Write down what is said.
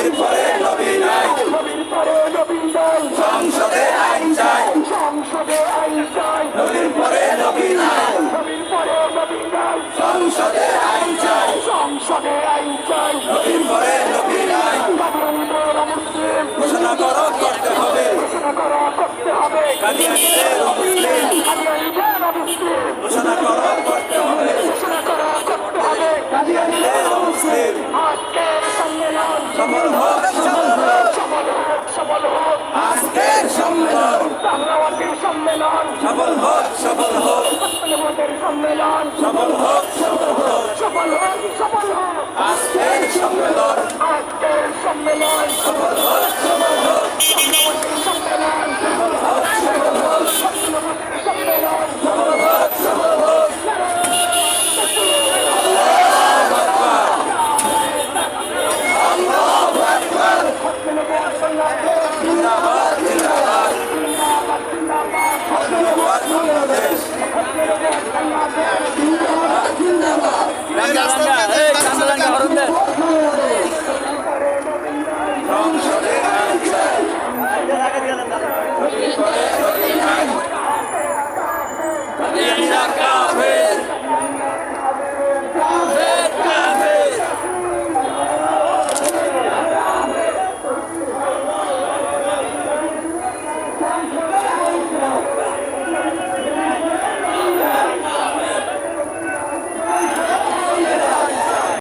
চাই নবীর পরে নবী নাই। সংসদে আইন চাই। সংসদে আইন চাই নবীর পরে নবী নাই। নবীর পরে নবী নাই সংসদে আইন চাই। সংসদে আইন চাই নবীর পরে নবী নাই। ঘোষণা করো, করতে হবে। ঘোষণা করা করতে হবে ঘোষণা করো, করতে হবে। ঘোষণা করা করতে হবে কাদিয়ানীদের অমুসলিম সফল হোক সফল হোক। সফল হোক আজকের সম্মেলন সম্মেলন। সফল হোক সফল হোক। সম্মেলন। সফল